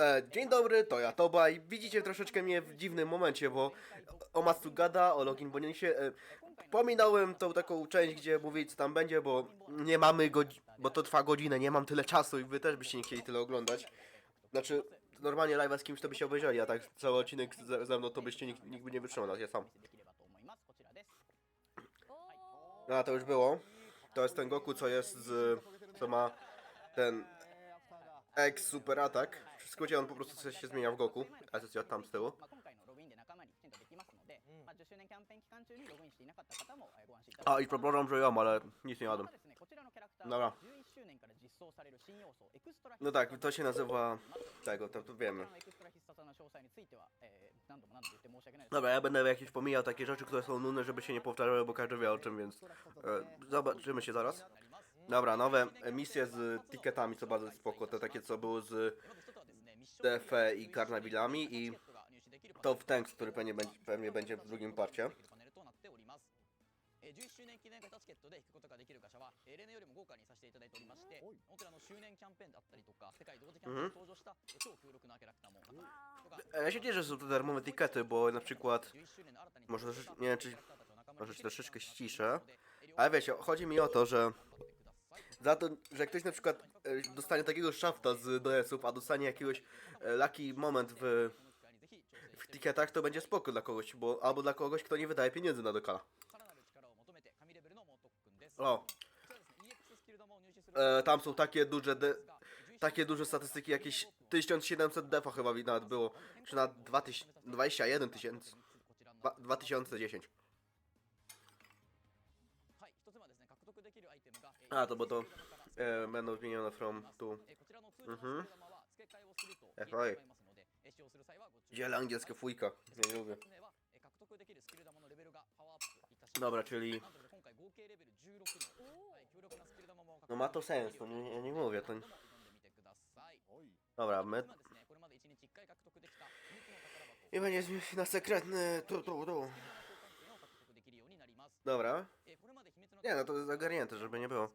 E, dzień dobry, to ja Toba i widzicie troszeczkę mnie w dziwnym momencie, bo o Matsu gada, o Login Boniosie. E, pominąłem tą taką część, gdzie mówić co tam będzie, bo nie mamy godzi- bo to trwa godzinę, nie mam tyle czasu i wy też byście nie chcieli tyle oglądać. Znaczy, normalnie live'a z kimś to byście obejrzeli, a tak cały odcinek ze, ze mną to byście nikt, nikt by nie wytrzymał, ja sam. No, a to już było. To jest ten Goku, co jest z... co ma ten ex super atak. W on po prostu coś się zmienia w Goku, a ZJ tam z tyłu. A i przepraszam, że jam, ale nic nie jadłem. Dobra. No tak, to się nazywa... Tego, to, to wiemy. Dobra, ja będę jakieś pomijał takie rzeczy, które są nudne, żeby się nie powtarzały, bo każdy wie o czym, więc... E, zobaczymy się zaraz. Dobra, nowe misje z ticketami, co bardzo spoko, te takie, co były z DF i Karnawilami i to w Tanks, który pewnie będzie, pewnie będzie w drugim parcie. Mhm. E, ja się cieszę, że są te darmowe etykiety, bo na przykład może nie wiem, czy, może troszeczkę ściszę, ale wiecie, chodzi mi o to, że za to, że ktoś na przykład e, dostanie takiego szafta z DS-ów, a dostanie jakiegoś e, lucky moment w, w ticketach, to będzie spoko dla kogoś, bo, albo dla kogoś, kto nie wydaje pieniędzy na dokala. O. E, tam są takie duże de, takie duże statystyki, jakieś 1700 defa chyba nawet było, czy na 2000, 21 tysięcy, 2010. A, to bo to e, będą zmienione from tu. Mhm. E, faj. Ziela fujka. Nie lubię. Dobra, czyli... No ma to sens, no nie, ja nie mówię, to... Dobra, my... I będzie na sekretny... Tu, tu, tu. Dobra. Nie, no to jest ogarnięte, żeby nie było.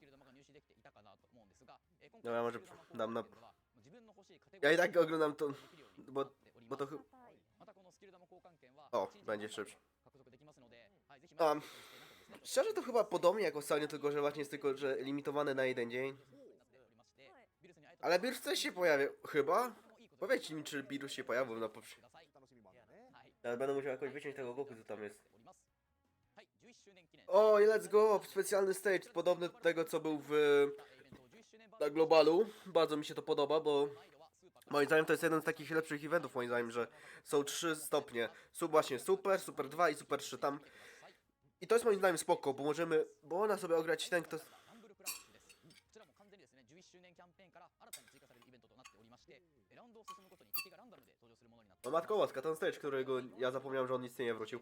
No ja może dam na... Ja i tak oglądam to, bo, bo to chyba... O, będzie szybszy. Um, szczerze to chyba podobnie jak ostatnio, tylko że właśnie jest tylko, że limitowane na jeden dzień. Ale wirus też się pojawia, chyba? Powiedzcie mi, czy wirus się pojawił na poprzednim. Ale będę musiał jakoś wyciąć tego Goku, co tam jest. O, i let's go! Specjalny stage, podobny do tego, co był w na globalu. Bardzo mi się to podoba, bo moim zdaniem to jest jeden z takich lepszych eventów, moim zdaniem, że są trzy stopnie. Sub właśnie super, super 2 i super 3 tam. I to jest moim zdaniem spoko, bo możemy, bo ona sobie ograć ten, kto... No matko łaska, ten stage, którego ja zapomniałem, że on istnieje, wrócił.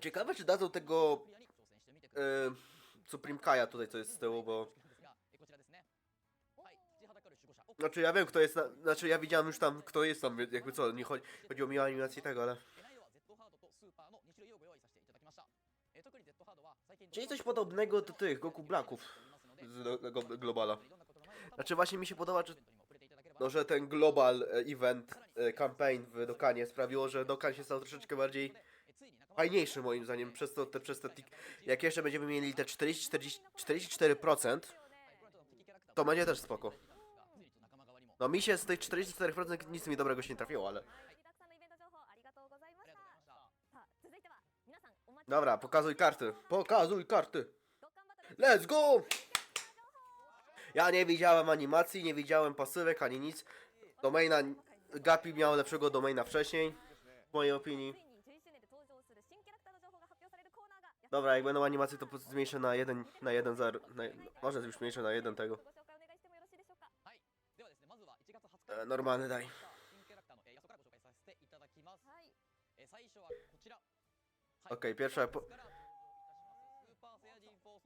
Ciekawe, czy dadzą tego e, Supreme Kaja tutaj, co jest z tyłu, bo... Znaczy, ja wiem, kto jest... Znaczy, ja widziałem już tam, kto jest tam, jakby co, nie chodzi... Chodziło mi o animację tego, tak, ale... Czyli coś podobnego do tych Goku Blacków z tego globala. Znaczy właśnie mi się podoba, że, no, że ten global e, event e, campaign w Dokanie sprawiło, że Dokan się stał troszeczkę bardziej fajniejszy moim zdaniem przez, to, te, przez te tik. Jak jeszcze będziemy mieli te 40, 44%, to będzie też spoko. No mi się z tych 44% nic mi dobrego się nie trafiło, ale... Dobra, pokazuj karty. Pokazuj karty. Let's go! Ja nie widziałem animacji, nie widziałem pasywek ani nic. Domaina... Gapi miał lepszego domaina wcześniej, w mojej opinii. Dobra, jak będą animacje, to zmniejszę na jeden, na jeden, za, na, może już zmniejszę na jeden tego. E, normalny daj. Okej, okay, pierwsza... Po...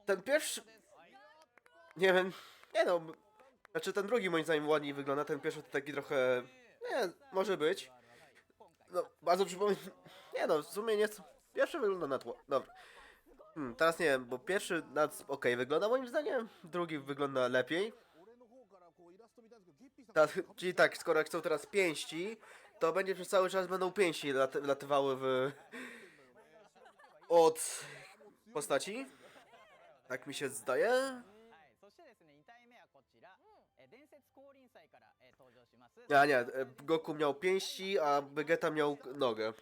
Ten pierwszy... Nie wiem, nie no... Znaczy ten drugi moim zdaniem ładniej wygląda, ten pierwszy to taki trochę... Nie, może być. No, bardzo przypomina... Nie no, w sumie nie... Pierwszy wygląda na tło. Dobra. Hmm, teraz nie wiem, bo pierwszy nad... ok, wygląda moim zdaniem, drugi wygląda lepiej. Ta, czyli tak, skoro chcą teraz pięści, to będzie przez cały czas będą pięści lat, latywały w... od postaci. Tak mi się zdaje. A nie, Goku miał pięści, a Vegeta miał nogę.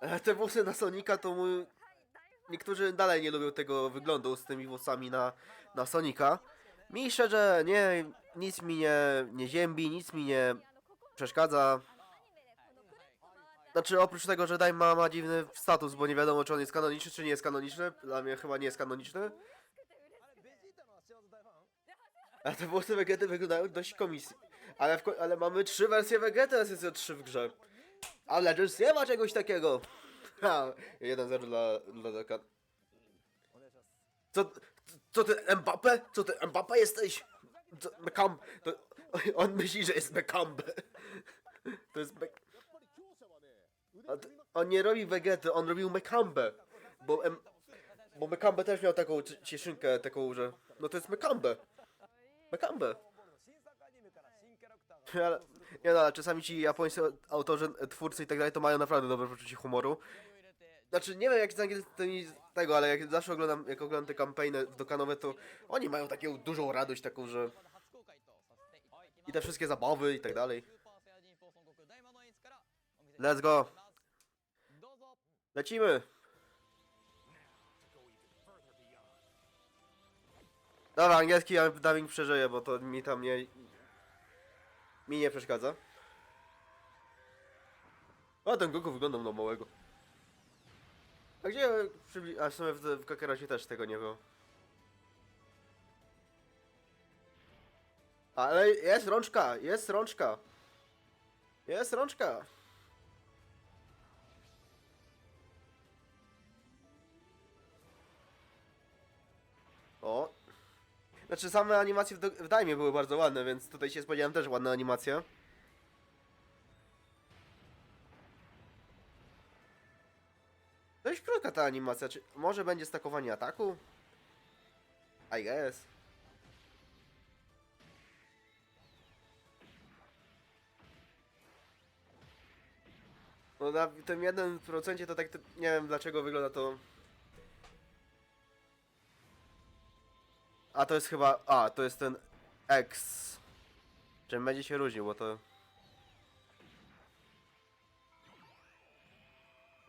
E, Te włosy na Sonika to mój... Niektórzy dalej nie lubią tego wyglądu z tymi włosami na, na Sonika. Mi szczerze, nie, nic mi nie, nie ziębi, nic mi nie przeszkadza. Znaczy oprócz tego, że Daima ma dziwny status, bo nie wiadomo czy on jest kanoniczny, czy nie jest kanoniczny. Dla mnie chyba nie jest kanoniczny. A te włosy Vegety wyglądają dość komisji. Ale, ale mamy trzy wersje Vegety SSO3 w grze. A Legends nie ma czegoś takiego. Ha, 1-0 dla, dla Dekan. Co, co ty Mbappe? Co ty Mbappe jesteś? Co, Mekam, to, on myśli, że jest Mekambe. To jest Mek... On nie robi Vegety, on robił Mekambę. Bo, em, bo też miał taką cie- cieszynkę, taką, że... No to jest Mekambę. Mekambę. Ale, nie no, ale czasami ci japońscy autorzy, twórcy i tak dalej to mają naprawdę dobre poczucie humoru. Znaczy, nie wiem jak z angielskimi tego, ale jak zawsze oglądam, jak oglądam te kampanie dokanowe, to oni mają taką dużą radość taką, że... I te wszystkie zabawy i tak dalej. Let's go! Lecimy! Dobra, angielski ja dubbing przeżyję, bo to mi tam nie, mi nie przeszkadza. O, ten Goku wyglądał na małego. A gdzie... Przybli... A w sumie w, w Kakarotcie też tego nie było. Ale jest rączka, jest rączka. Jest rączka. O. Znaczy same animacje w, do- w Daimie były bardzo ładne, więc tutaj się spodziewałem też ładna animacja. Dość krótka ta animacja, czy może będzie stakowanie ataku? I guess. No na tym 1% to tak, nie wiem dlaczego wygląda to A to jest chyba. A, to jest ten X. Czym będzie się różnił, bo to.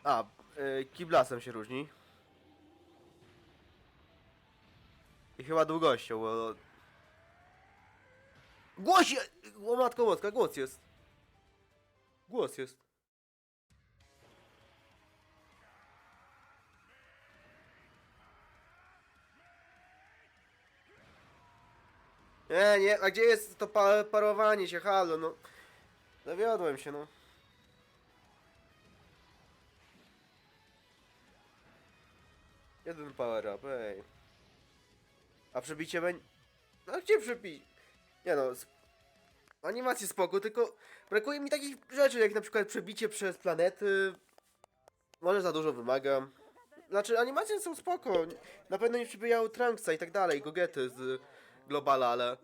A, y, kiblasem się różni. I chyba długością, bo. Głosie! O matko łotka, głos jest. Głos jest. Nie, nie, a gdzie jest to pa parowanie się, halo, no. Zawiodłem się, no. Jeden power up, ej. A przebicie będzie... No gdzie przebi... Nie no, sp- animacje spoko, tylko brakuje mi takich rzeczy, jak na przykład przebicie przez planety. Może za dużo wymagam. Znaczy, animacje są spoko. Na pewno nie przybijają Trunksa i tak dalej, Gogety z globala, ale...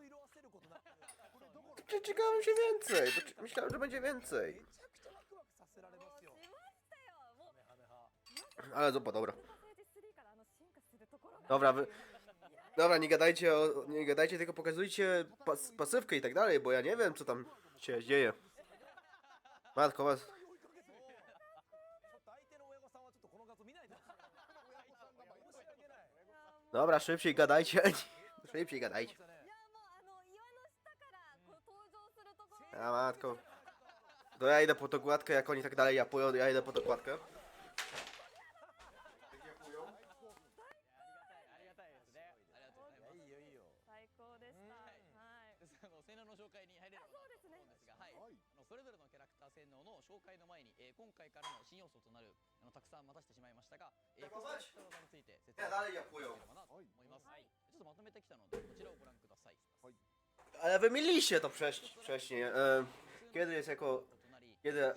Ciekawym się więcej, myślałem, że będzie więcej. Ale zupa, dobra. Dobra, wy... Dobra, nie gadajcie, o... nie gadajcie, tylko pokazujcie pas pasywkę i tak dalej, bo ja nie wiem, co tam się dzieje. Matko was. Dobra, szybciej gadajcie. Szybciej gadajcie. いやもうあの岩の下からこう登場するところ A matko. To ja idę po tą kładkę, jak oni tak dalej japują, ja idę po tą kładkę. ありがたいですねありがとうございますいいよいいよ。最高でしたうんはいあの性能の紹介に入れればなと思うんですが、はい、あのそれぞれのキャラクター性能の紹介の前に、えー今回からの新要素となるあのたくさん待たせてしまいましたが、えー、このキャラクターの名について説明していければなと思います。ちょっとまとめてきたのでこちらをご覧ください。 Ale wy mieliście to wcześ- wcześniej. E, kiedy jest jako... Kiedy...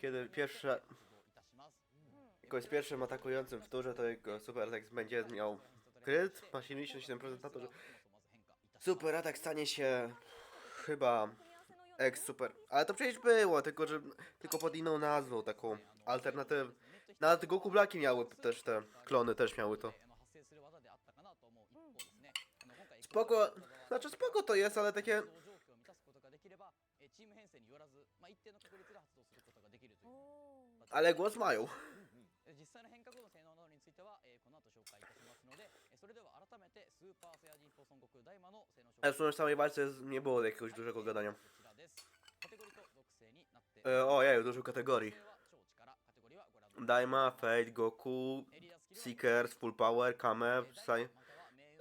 Kiedy pierwsza... いたします。 Jako jest pierwszym atakującym w turze, to jego super atak będzie miał kryt, ma 77% na to, że super atak stanie się chyba ex super. Ale to przecież było, tylko że tylko pod inną nazwą, taką alternatywę. Nawet Goku Blaki miały też te klony, też miały to. spoko, znaczy spoko to jest, ale takie... Ale głos mają. Ale w sumie samej walce nie było jakiegoś dużego gadania. E, o, ja już dużo kategorii. Daima, Fate, Goku, Seekers, Full Power, Kame, Sai...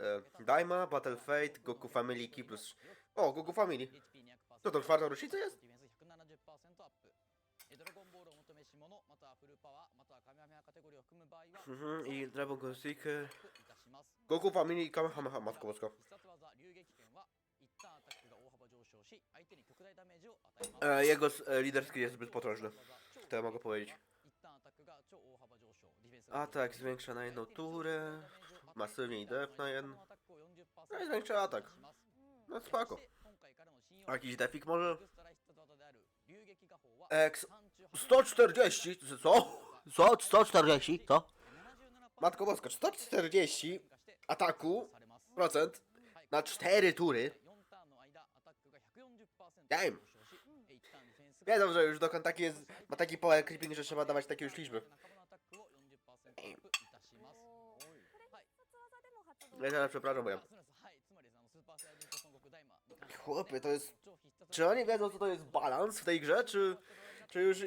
E, Daima, Battle Fate, Goku Family, Ki plus... O, Goku Family. To to czwarta rocznica jest? Mhm, I Dragon Ball Seeker. Goku Family i Kamehameha, matko boska. E, jego e, liderski jest zbyt potężny. To ja mogę powiedzieć. Atak zwiększa na jedną turę masywniej def na jeden. No i zwiększa atak. No spoko. Jakiś defik może? Eks... 140? Co? Co? 140? Co? Matko Boska, 140 ataku procent na 4 tury. Damn. Wiedzą, że już dokąd taki jest, ma taki power creeping, że trzeba dawać takie już liczby. Ja przepraszam, bo ja... Chłopie, to jest... Czy oni wiedzą, co to jest balans w tej grze, czy... Czy już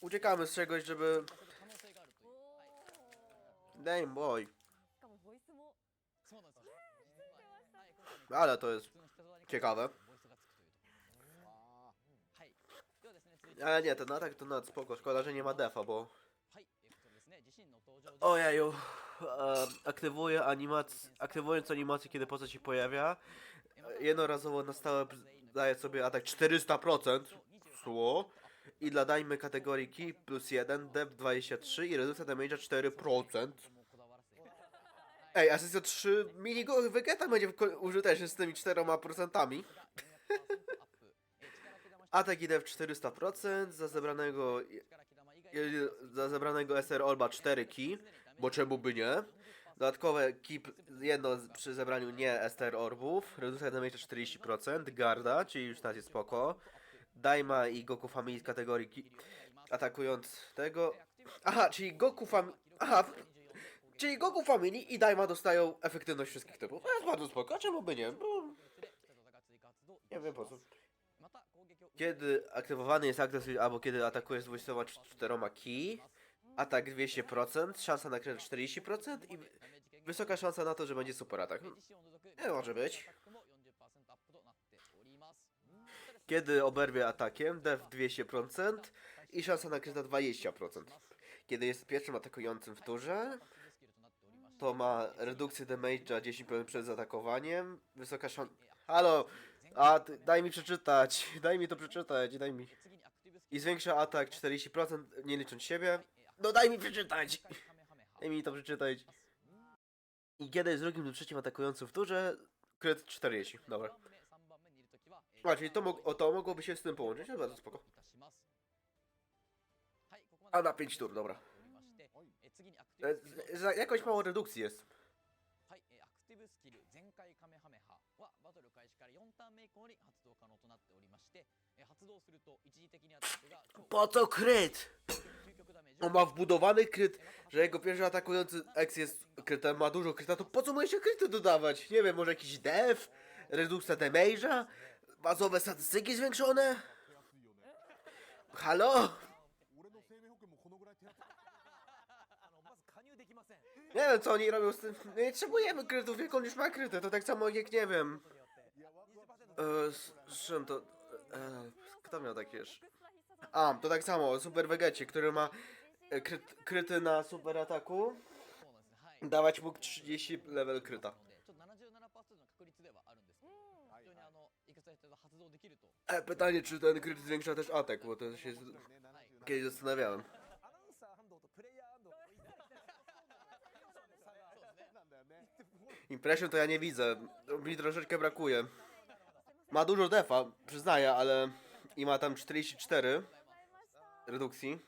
uciekamy z czegoś, żeby... Damn boy. Ale to jest ciekawe. Ale nie, ten atak to nad spoko, szkoda, że nie ma defa, bo... Ojeju aktywuje animac aktywując animację, kiedy postać się pojawia, jednorazowo na stałe daje sobie atak 400% sło i dla dajmy kategorii key plus 1, dep 23 i redukcja damage'a 4%. Ej, a sesja 3 minigo wegeta będzie użyteczny z tymi 4%. Atak idę w 400%, za zebranego, za zebranego SR Olba 4 ki, bo czemu by nie? Dodatkowe kip jedno przy zebraniu nie STR Orbów, redukcja damage 40%, Garda, czyli już teraz jest spoko, Daima i Goku Family z kategorii ki, atakując tego, aha, czyli Goku Family, aha, czyli Goku Family i Daima dostają efektywność wszystkich typów, to jest bardzo spoko, czemu by nie? Bo nie wiem po co. Kiedy aktywowany jest akces albo kiedy atakujesz z czteroma ki, atak 200%, szansa na kryt 40% i wy- wysoka szansa na to, że będzie super atak. Nie może być. Kiedy oberwie atakiem, def 200% i szansa na kryta 20%. Kiedy jest pierwszym atakującym w turze, to ma redukcję damage'a 10% przed zaatakowaniem, wysoka szansa... Halo! A, daj mi przeczytać, daj mi to przeczytać, daj mi... I zwiększa atak 40%, nie licząc siebie. No daj mi przeczytać! Daj mi to przeczytać. I kiedy jest drugim lub trzecim atakującym w turze, kryt 40, dobra. A, czyli to, mog- o, to mogłoby się z tym połączyć, no bardzo spoko. A na 5 tur, dobra. E, z- za- jakoś mało redukcji jest. はい、えーアクティブスキル全開カメハメハはバトル開始から4ターン目以降に発動可能となっておりまして、えー発動すると一時的にアタックが超 Po co kryt? On ma wbudowany kryt, że jego pierwszy atakujący ex jest krytem, ma dużo kryta, to po co mu jeszcze kryty dodawać? Nie wiem, może jakiś def, redukcja damage'a, bazowe statystyki zwiększone? Halo? Nie wiem, co oni robią z tym. Nie potrzebujemy krytów, jak on już ma kryty, to tak samo jak nie wiem. E, z, czym to... E, kto miał takie... A, to tak samo, Super Vegecie, który ma E, kryty na super ataku. Dawać mógł 30 level kryta. E, pytanie, czy ten kryt zwiększa też atak, bo to się kiedyś zastanawiałem. Impression to ja nie widzę. Mi troszeczkę brakuje. Ma dużo defa, przyznaję, ale... I ma tam 44 redukcji.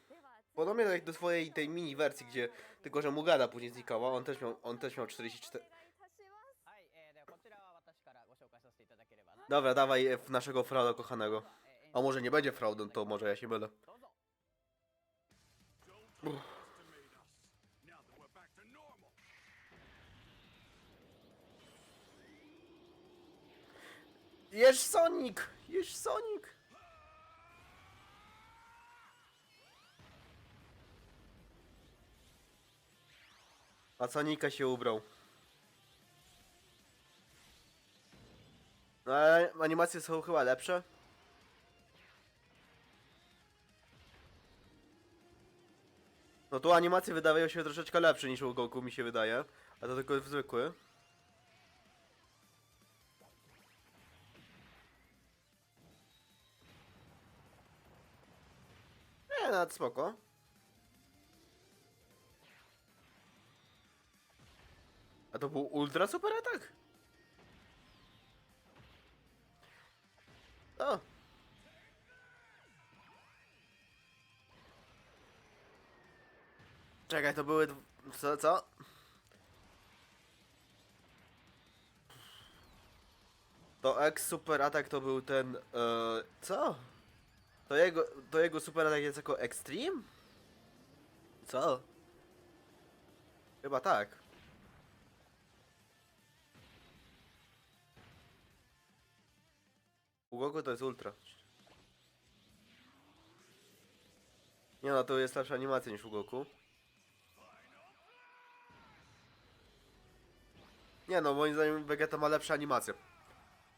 Podobnie tak jak do swojej tej mini wersji, gdzie tylko, że Mugada później znikała, on też miał, on też miał 44... Dobra, dawaj w naszego frauda kochanego. A może nie będzie fraudem, to może ja się będę. Uff. Jesz Sonic! Jesz Sonic! A Sonika się ubrał. No ale animacje są chyba lepsze. No tu animacje wydawają się troszeczkę lepsze niż u Goku mi się wydaje. A to tylko zwykły. Nie, nawet spoko. A to był ultra super atak? O. Czekaj, to były... Co, co? To ex super atak to był ten... E, co? To jego, to jego super atak jest jako extreme? Co? Chyba tak. U Goku to jest ultra. Nie no, to jest lepsza animacja niż u Goku. Nie no, moim zdaniem Vegeta ma lepszą animację.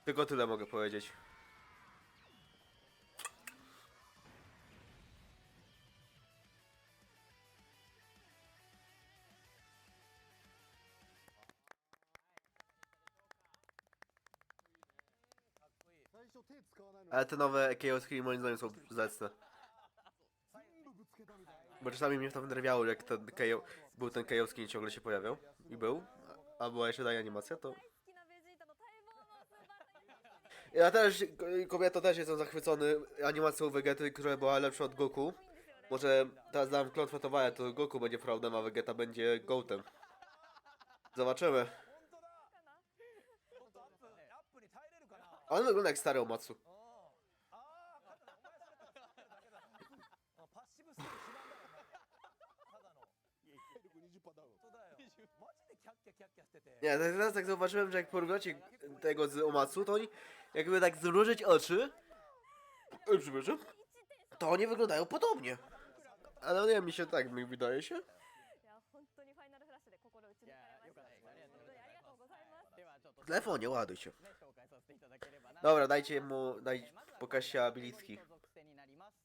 Tylko tyle mogę powiedzieć. Ale te nowe Chaos Scream moim zdaniem są zacne. Bo czasami mnie to wnerwiało, jak ten KO, był ten Chaos Scream ciągle się pojawiał. I był. A była jeszcze daje animacja, to... Ja też, kobieta też jestem zachwycony animacją Vegety, która była lepsza od Goku. Może teraz dam klątwę towara, to Goku będzie fraudem, a Vegeta będzie gołtem. Zobaczymy. Ale wygląda jak stary Omatsu. Nie, tak- teraz tak zauważyłem, że jak porównacie tego z Omatsu, to oni jakby tak zmrużyć oczy, Oj, przepraszam, to oni wyglądają podobnie. Ale nie, mi się tak, mi wydaje się. いや本当にファイナルフラッシュで心打ち抜かれましたいやよかったですありがとうございます本当にありがとうございますではちょっと W telefonie, ładuj się. ね紹介させていただければな Dobra, dajcie mu, daj, pokaż się abilitki. 属性になります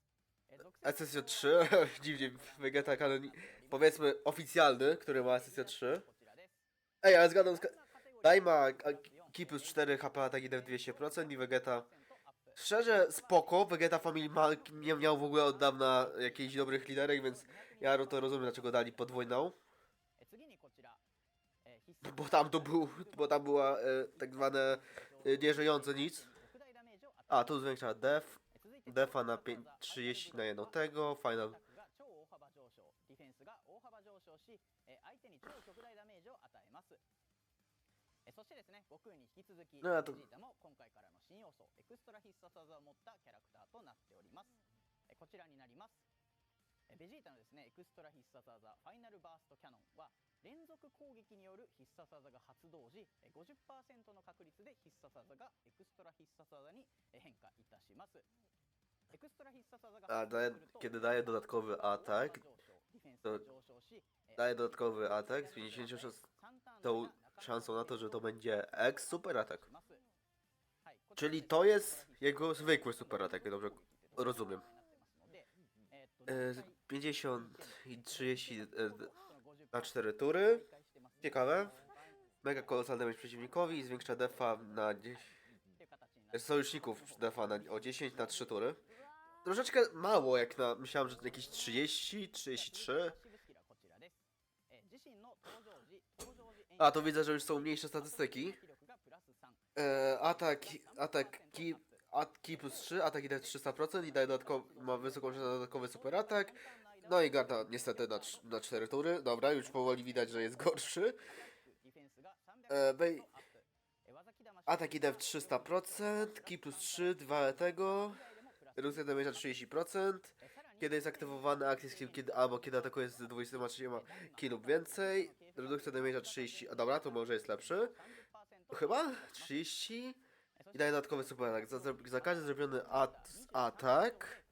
え属性 SSJ 3, dziwnie, Vegeta kanon, powiedzmy oficjalny, który ma SSJ 3. こちらです Ej, ale zgadzam z... Daj ma Kipy 4 HP ataki dev 200% i Vegeta... Szczerze, spoko, Vegeta Family ma, nie miał w ogóle od dawna jakichś dobrych liderek, więc ja to rozumiem, dlaczego dali podwójną. Bo tam to był, bo tam była e, tak zwane e, nieżyjące nic. A, tu zwiększa def. Defa na 5, 30 na jedno tego, final そしてですね悟空に引き続きベジータも今回からの新要素エクストラ必殺技を持ったキャラクターとなっております。えこちらになります。えベジータのですねエクストラ必殺技ファイナルバーストキャノンは連続攻撃による必殺技が発動時え50%の確率で必殺技がエクストラ必殺技にえ変化いたします。エクストラ必殺技が発動すると kiedy daje dodatkowy atak, to daje dodatkowy atak z 56 tą szansą na to, że to będzie ex super atak. Czyli to jest jego zwykły super atak, jak dobrze rozumiem. E, 50 i 30 e, na 4 tury. Ciekawe. Mega kolosalny damage przeciwnikowi i zwiększa defa na 10. Sojuszników defa na, o 10 na 3 tury. Troszeczkę mało, jak na. Myślałem, że to jakieś 30, 33. A, to widzę, że już są mniejsze statystyki. E, atak, atak ki, at, ki plus 3, atak i 300% i daje dodatkowo, ma wysoką na dodatkowy super atak. No i Garda niestety na, na 4 tury. Dobra, już powoli widać, że jest gorszy. E, wej, atak i dev 300%, ki plus 3, 2 tego. Redukcja damage na 30%. Kiedy jest aktywowany akcja kiedy, albo kiedy atakuje z 23 ki lub więcej. Redukcja damage na 30. A dobra, to może jest lepszy. Chyba? 30. I daje dodatkowy super atak. Za, za każdy zrobiony at, atak.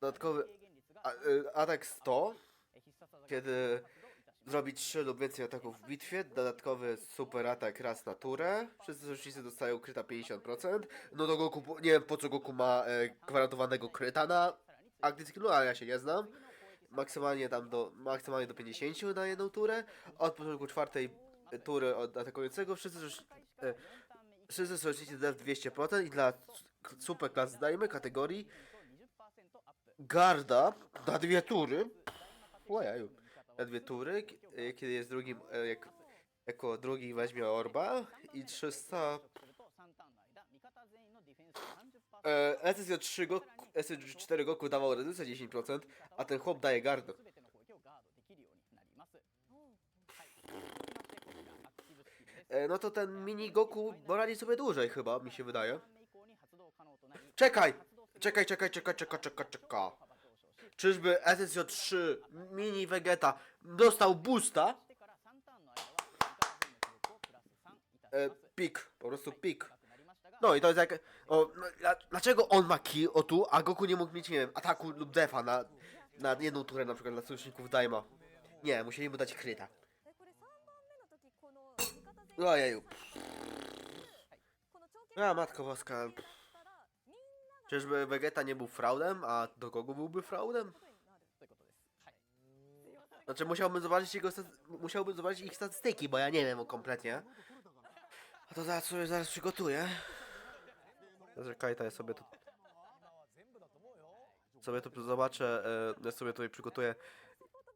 Dodatkowy y, atak 100. Kiedy zrobi 3 lub więcej ataków w bitwie. Dodatkowy super atak raz na turę. Wszyscy sojusznicy dostają kryta 50%. No to Goku, nie wiem po co Goku ma e, gwarantowanego kryta na akcji skillu, ale ja się nie znam. Maksymalnie tam do, maksymalnie do 50 na jedną turę. Od początku czwartej tury od atakującego wszyscy e, Wszyscy sojusznicy dev 200% i dla super klas zdajmy kategorii Garda na dwie tury. Ojeju. Na dwie tury, e, kiedy jest drugim, e, jak, jako drugi weźmie Orba i 300 E, SSJ3 Goku, SSJ4 Goku dawał redukcję 10%, a ten chłop daje gardę. E, no to ten mini Goku poradzi sobie dłużej chyba, mi się wydaje. Czekaj! Czekaj, czekaj, czekaj, czekaj, czekaj, czekaj. Czyżby SSJ3 mini Vegeta dostał boosta? E, pik, po prostu pik. No i to jest jak... O, no, dla- dlaczego on ma ki o tu, a Goku nie mógł mieć, nie wiem, ataku lub defa na, na jedną turę na przykład dla sojuszników Daima? Nie, musieli mu dać kryta. えこれ3番目の時この味方全員 Ojeju. この長距 A, Matko Boska. 離だったらみんなが Czyżby Vegeta nie był fraudem, a do kogo byłby fraudem? ことになる Znaczy musiałbym zobaczyć jego staty- musiałbym zobaczyć ich statystyki, bo ja nie wiem kompletnie. A to zaraz sobie zaraz przygotuję. Znaczy Kajta, ja sobie tu... Sobie tu zobaczę, e, ja sobie tutaj przygotuję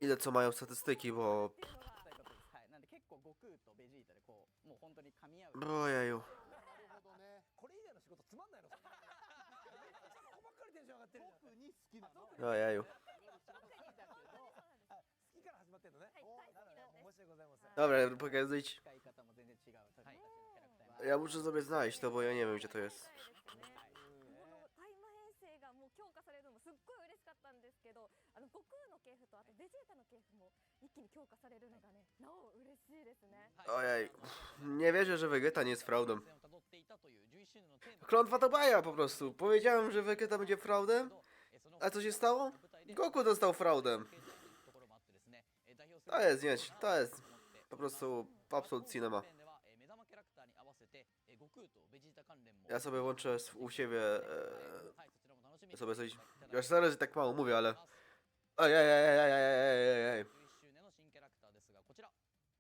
ile co mają statystyki, bo... Ojeju. Ojeju. Dobra, pokazuj. Ja muszę sobie znaleźć to, bo ja nie wiem gdzie to jest. この大魔編成がもう強化されるのもすっごい嬉しかったんですけどあの悟空の系譜とあとベジータの系譜も一気に強化されるのがねなお嬉しいですね Ojej. Nie wierzę, że Vegeta nie jest fraudem. 戦をたどっていたという11周年のテーマ Klątwa to baja po prostu. Powiedziałem, że Vegeta będzie fraudem, a co się stało? Goku dostał fraudem. To jest, nie, to jest po prostu absolut cinema. Ja sobie włączę u siebie, e, sobie coś, ja sorry, że tak mało mówię, ale... Ojej, ej, ej, ej, ej, ej, ej.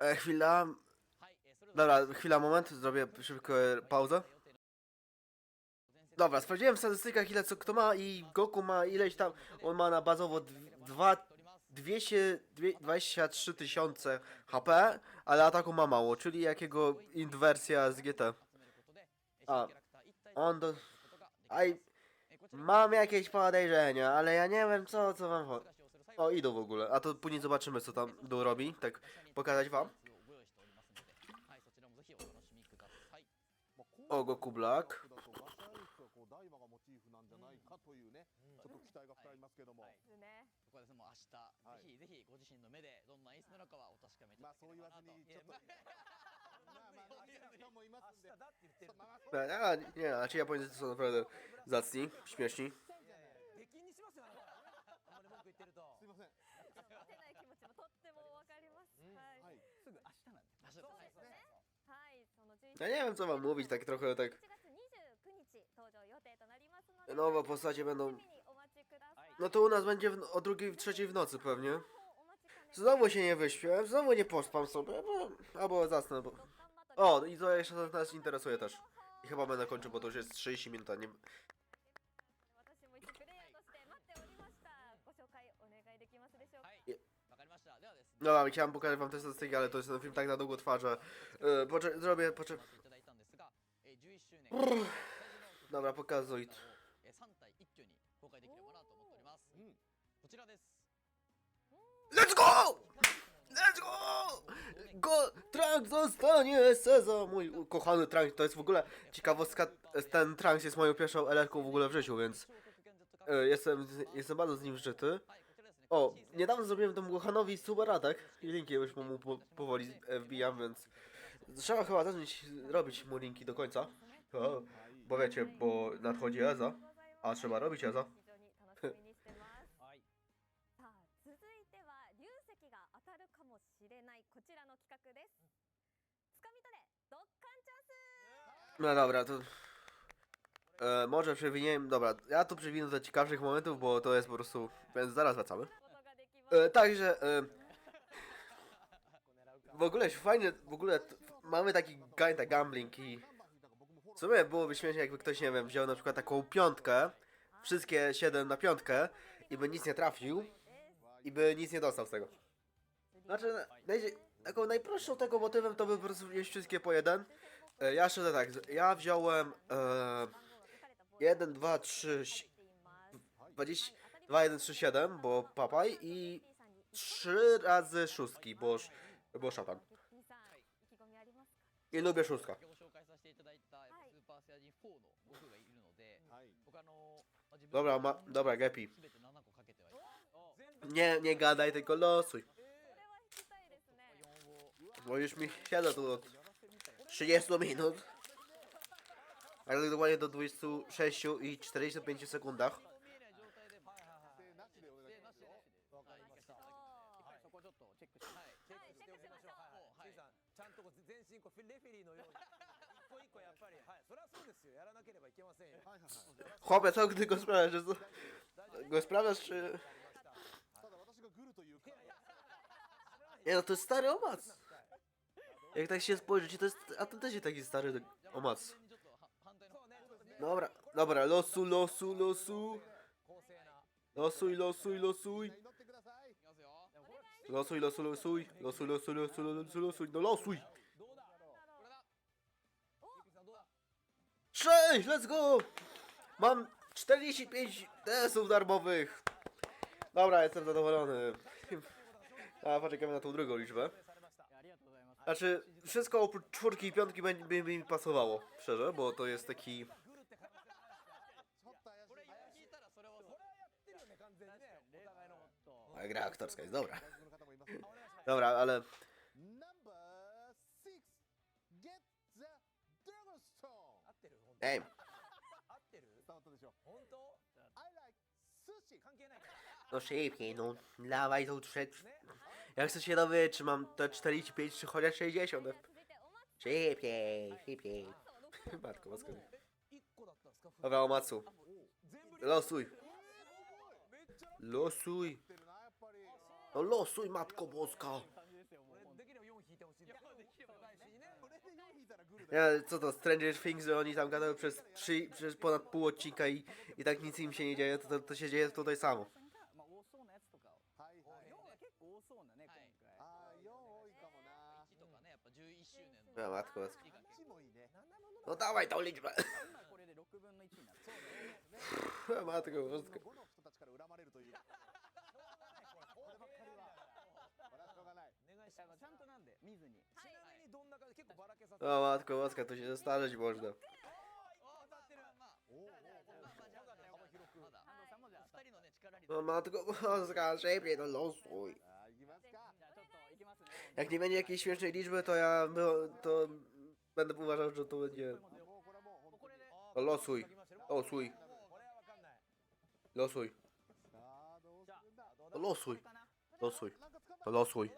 E, chwila, dobra, chwila, moment, zrobię szybko e, pauzę. Dobra, sprawdziłem w statystykach ile co kto ma i Goku ma ileś tam, on ma na bazowo dw- dwa, 200, dwie- 23 tysiące HP, ale ataku ma mało, czyli jakiego inwersja z GT. A, on do... Aj, mam jakieś podejrzenia, ale ja nie wiem co, co wam chodzi. O, idą w ogóle, a to później zobaczymy co tam dół robi, tak pokazać wam. O, Goku a, nie, a ci Japończycy są naprawdę zacni, śmieszni. Ja nie wiem co mam mówić, tak trochę tak... Nowe postacie będą... No to u nas będzie w... o drugiej, trzeciej w nocy pewnie. Znowu się nie wyśpię, znowu nie pospam sobie, bo... albo zasnę, bo... O, i to jeszcze nas interesuje też. I chyba będę kończył, bo to już jest 30 minut, a nie... No dobra, chciałem pokazać wam te statystyki, ale to jest ten film tak na długo trwa, że... Yy, zrobię... Poczek... Dobra, pokazuj. Go! Trunks zostanie Seza, mój ukochany Trunks. To jest w ogóle ciekawostka. Ten Trunks jest moją pierwszą LR-ką w ogóle w życiu, więc e, jestem, jestem bardzo z nim żyty. O, niedawno zrobiłem temu Gohanowi super atak i linki już mu po, powoli e, wbijam, więc trzeba chyba zacząć robić mu linki do końca. O, bo wiecie, bo nadchodzi Eza, a trzeba robić Eza. No dobra, to... E, może przewiniemy, dobra, ja to przewinę do ciekawszych momentów, bo to jest po prostu... Więc zaraz wracamy. E, także... E, w ogóle fajnie, w ogóle mamy taki gajta gambling i... W sumie byłoby śmiesznie, jakby ktoś, nie wiem, wziął na przykład taką piątkę, wszystkie 7 na piątkę i by nic nie trafił i by nic nie dostał z tego. Znaczy, najdzie, taką najprostszą tego motywem to by po prostu wziąć wszystkie po jeden E, ja szczerze tak, ja wziąłem e, 1, 2, 3, 20, 2, 1, 3, 7, bo papaj i 3 razy szóstki, bo, bo szatan. I lubię szóstka. Dobra, ma, dobra, Gepi. Nie, nie gadaj, tylko losuj. Bo już mi siada tu od 30 minut. Ale dokładnie do 26 i 45 sekundach. Chłopie, co gdy go sprawdzasz? Go sprawdzasz czy... Nie no, to jest stary omac. Jak tak się spojrzycie, to jest... A ten też jest taki stary tak, Omatsu. Dobra, dobra, losu, losu, losu. Losuj, losuj, losuj. Losuj, losuj, losuj. Losuj, losuj, losuj, losuj, losuj. No losuj! Cześć, let's go! Mam 45 DS-ów darmowych. Dobra, jestem zadowolony. A, poczekamy na tą drugą liczbę. Znaczy, wszystko oprócz czwórki i piątki by, by mi pasowało, szczerze, bo to jest taki... Gra aktorska jest dobra. Dobra, ale... No szybciej, no. Dawaj tą trzecią. Jak chcę się dowiedzieć, czy mam te 45, czy chociaż 60. Szybciej, szybciej. Matko, maska. Dobra, Omatsu. Losuj. Losuj. No losuj, Matko Boska. Ja, co to, Stranger Things, że oni tam gadają przez, trzy, przez ponad pół odcinka i, i tak nic im się nie dzieje, to, to, to się dzieje tutaj samo. 11周年 Ja, Matko Boska. 8もいいね No dawaj tą liczbę. 今これで6分の1になってMatko Boska. 5の人たちから恨まれるというこればっかりはこれはしょうがないお願いしあのますちゃんとなんで見ずにちなみにどんな感じ結構ばらけさせて O Matko Boska, to się zestarzeć można. お当たってるまあおおまあまあじゃあ幅広くまだ安藤さんもじゃあ2人のね力に No Jak nie będzie jakiejś śmiesznej liczby, to ja to będę uważał, że to będzie... To losuj, losuj. Losuj. To losuj. Losuj. To losuj.